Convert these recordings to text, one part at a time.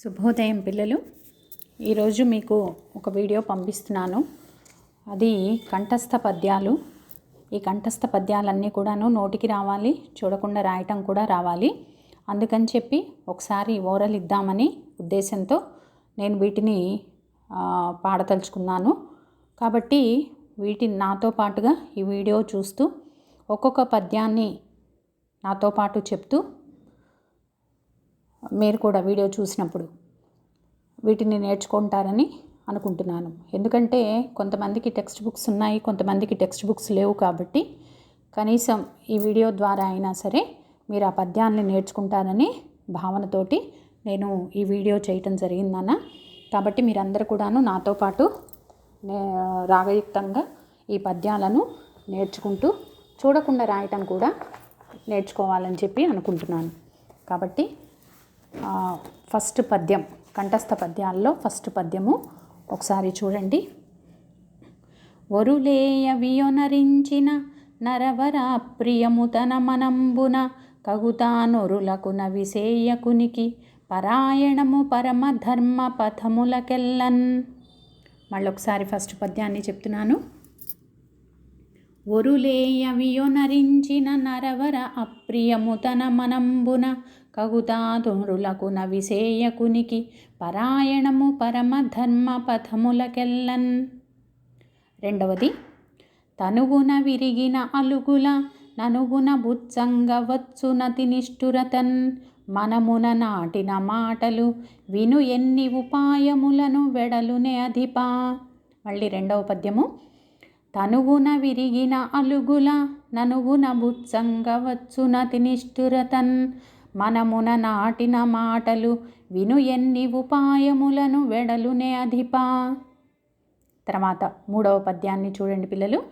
శుభోదయం పిల్లలు. ఈరోజు మీకు ఒక వీడియో పంపిస్తున్నాను. అది కంఠస్థ పద్యాలు. ఈ కంఠస్థ పద్యాలన్నీ కూడాను నోటికి రావాలి చూడకుండా రాయటం కూడా రావాలి. అందుకని చెప్పి ఒకసారి ఓరల్ ఇద్దామని ఉద్దేశంతో నేను వీటిని పాడతలుచుకున్నాను పాడదలుచుకున్నాను. కాబట్టి వీటిని నాతో పాటుగా ఈ వీడియో చూస్తూ ఒక్కొక్క పద్యాన్ని నాతో పాటు చెప్తూ మీరు కూడా వీడియో చూసినప్పుడు వీటిని నేర్చుకుంటారని అనుకుంటున్నాను. ఎందుకంటే కొంతమందికి టెక్స్ట్ బుక్స్ ఉన్నాయి కొంతమందికి టెక్స్ట్ బుక్స్ లేవు కాబట్టి కనీసం ఈ వీడియో ద్వారా అయినా సరే మీరు ఆ పద్యాన్ని నేర్చుకుంటారని భావనతోటి నేను ఈ వీడియో చేయటం జరిగిందన్న. కాబట్టి మీరందరూ కూడాను నాతో పాటు నే- రాగయుక్తంగా ఈ పద్యాలను నేర్చుకుంటూ చూడకుండా రాయటం కూడా నేర్చుకోవాలని చెప్పి అనుకుంటున్నాను. కాబట్టి ఫస్ట్ పద్యం కంఠస్థ పద్యాల్లో ఫస్ట్ పద్యము. ఒకసారి చూడండి. వరులేయ వియొనరించిన నరవర ప్రియము తన మనంబున కగుతానొరులకు నవిసేయకునికి పరాయణము పరమ ధర్మ పథములకెల్లన్. మళ్ళొకసారి ఫస్ట్ పద్యాన్ని చెప్తున్నాను. ఒరులేయ వియొనరించిన నరవర అప్రియము తన మనంబున కగుతాదురులకున నవిసేయకునికి పరాయణము పరమధర్మ పథములకెల్లన్ రెండవది తనుగున విరిగిన అలుగుల ననుగున బుచ్చంగ వచ్చునతి నిష్ఠురతన్. మనమున నాటిన మాటలు విను ఎన్ని ఉపాయములను వెడలునే అధిపా. మళ్ళీ రెండవ పద్యము తనుగున విరిగిన అలుగుల ననుగున బుచ్చంగ వచ్చునతి నిష్ఠురతన్. మనమున నాటిన మాటలు విను ఎన్ని ఉపాయములను వెడలునే అధిపా. తర్వాత మూడవ పద్యాన్ని చూడండి పిల్లలు.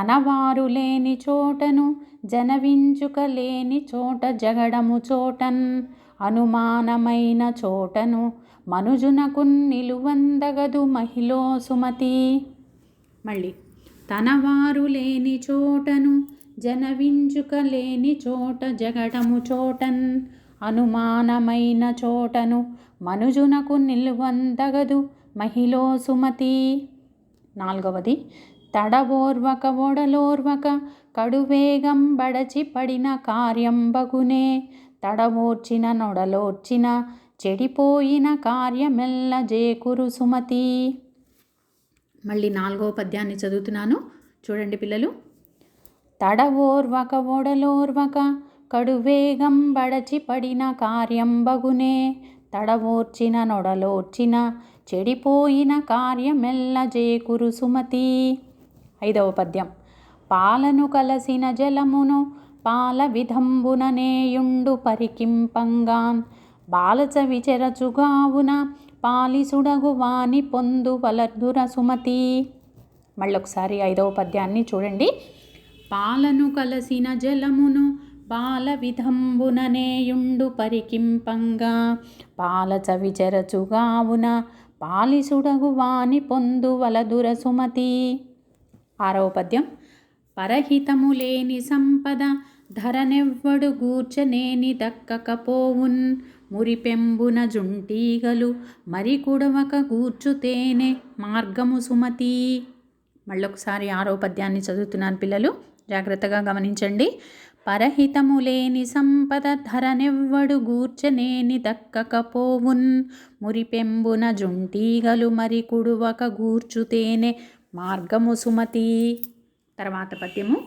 తనవారు లేని చోటను జనవించుక లేని చోట జగడము చోటన్. అనుమానమైన చోటను మనుజునకు నిలువందగదు మహిళో సుమతి. మళ్ళీ తనవారు లేని చోటను జనవించుకలేని చోట జగడము చోటన్ అనుమానమైన చోటను మనుజునకు నిల్వందగదు మహిళో సుమతి. నాలుగవది తడవోర్వక ఒడలోర్వక కడువేగం బడచి పడిన కార్యం బగునే తడవోర్చిన నొడలోర్చిన చెడిపోయిన కార్యమెల్ల జేకురు సుమతి. మళ్ళీ నాలుగవ పద్యాన్ని చదువుతున్నాను. చూడండి పిల్లలు తడవోర్వక ఒడలోర్వక కడువేగం బడచి పడిన కార్యం బగునే. తడవోర్చిన నొడలోర్చిన చెడిపోయిన కార్యమెల్ల జేకురు సుమతి. ఐదవ పద్యం. పాలను కలసిన జలమును పాల విధంబుననేయుండు పరికింపంగాన్. బాలచ విచరచుగావున పాలిసుడగు వాని పొందు వలర్ధుర సుమతి. మళ్ళొకసారి ఐదవ పద్యాన్ని చూడండి. పాలను కలసిన జలమును పాల విధంబుననేయుండు పరికింపంగా. పాల చవిచెరచుగావున పాలిసుడగు వాని పొందు వలదుర సుమతి. ఆరవ పద్యం. పరహితము లేని సంపద ధరనెవ్వడు గూర్చనేని దక్కకపోవున్. మురిపెంబున జుంటీగలు మరి కుడవక గూర్చుతేనే మార్గము సుమతి. మళ్ళొకసారి ఆరో పద్యాన్ని చదువుతున్నాను పిల్లలు. జాగ్రత్తగా గమనించండి. పరహితము లేని సంపద ధరనెవ్వడు గూర్చనేని దక్కకపోవున్ మురిపెంబున జుంటీగలు మరి కుడువక గూర్చుతేనే మార్గము సుమతి. తర్వాత పద్యము.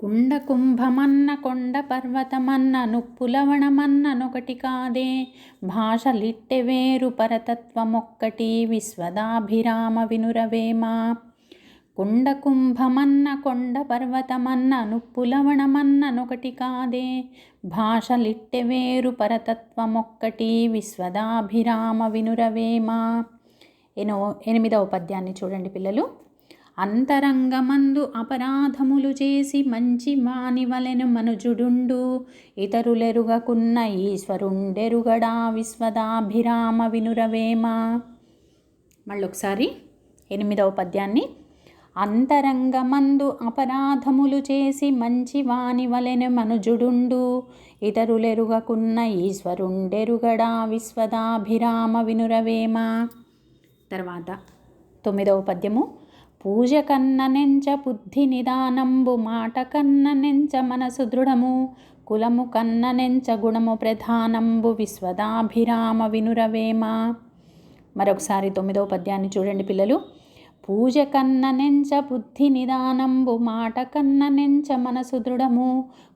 కుండ కుంభమన్న కొండ పర్వతమన్న నుప్పులవణమన్న నొకటి కాదే. భాషలిట్టె వేరు పరతత్వమొక్కటి విశ్వదాభిరామ వినురవేమా కొండ కుంభమన్న కొండ పర్వతమన్న నుప్పులవణమన్న నొకటి కాదే. భాషలిట్టె వేరు పరతత్వమొక్కటి విశ్వదాభిరామ వినురవేమ. ఎనో ఎనిమిదవ పద్యాన్ని చూడండి పిల్లలు. అంతరంగమందు అపరాధములు చేసి మంచి మానివలెను మనుజుడుండు. ఇతరులెరుగకున్న ఈశ్వరుండెరుగడా విశ్వదాభిరామ వినురవేమ. మళ్ళొకసారి ఎనిమిదవ పద్యాన్ని అంతరంగమందు అపరాధములు చేసి మంచి వాని వలెను మనుజుడుండు. ఇతరులెరుగకున్న ఈశ్వరుండెరుగడా విశ్వదాభిరామ వినురవేమ. తర్వాత తొమ్మిదవ పద్యము. పూజ కన్న నెంచ బుద్ధి నిదానంబు మాట కన్న నెంచ మనసు దృఢము కులము కన్న నెంచ గుణము ప్రధానంబు విశ్వదాభిరామ వినురవేమ. మరొకసారి తొమ్మిదవ పద్యాన్ని చూడండి పిల్లలు. పూజ కన్న నెంచ బుద్ధి నిదానంబు మాట కన్న నెంచ మనసు దృఢము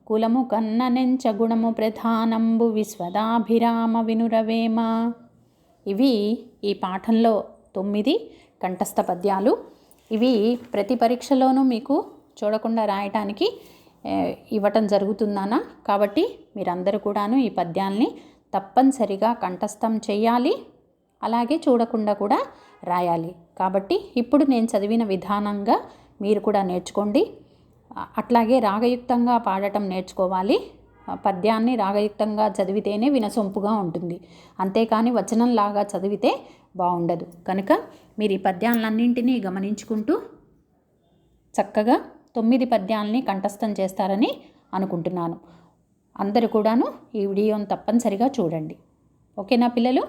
కులము కన్న నెంచ గుణము ప్రధానంబు విశ్వదాభిరామ వినురవేమ. ఇవి ఈ పాఠంలో తొమ్మిది కంఠస్థ పద్యాలు. ఇవి ప్రతి పరీక్షలోనూ మీకు చూడకుండా రాయటానికి ఇవ్వటం జరుగుతుందానా? కాబట్టి మీరందరూ కూడాను ఈ పద్యాల్ని తప్పనిసరిగా కంఠస్థం చేయాలి. అలాగే చూడకుండా కూడా రాయాలి. కాబట్టి ఇప్పుడు నేను చదివిన విధానంగా మీరు కూడా నేర్చుకోండి. అట్లాగే రాగయుక్తంగా పాడటం నేర్చుకోవాలి. పద్యాన్ని రాగయుక్తంగా చదివితేనే వినసొంపుగా ఉంటుంది. అంతేకాని వచనంలాగా చదివితే బాగుండదు. కనుక మీరు ఈ పద్యాలన్నింటినీ గమనించుకుంటూ చక్కగా తొమ్మిది పద్యాలని కంఠస్థం చేస్తారని అనుకుంటున్నాను. అందరూ కూడాను ఈ వీడియోని తప్పనిసరిగా చూడండి. ఓకేనా పిల్లలు?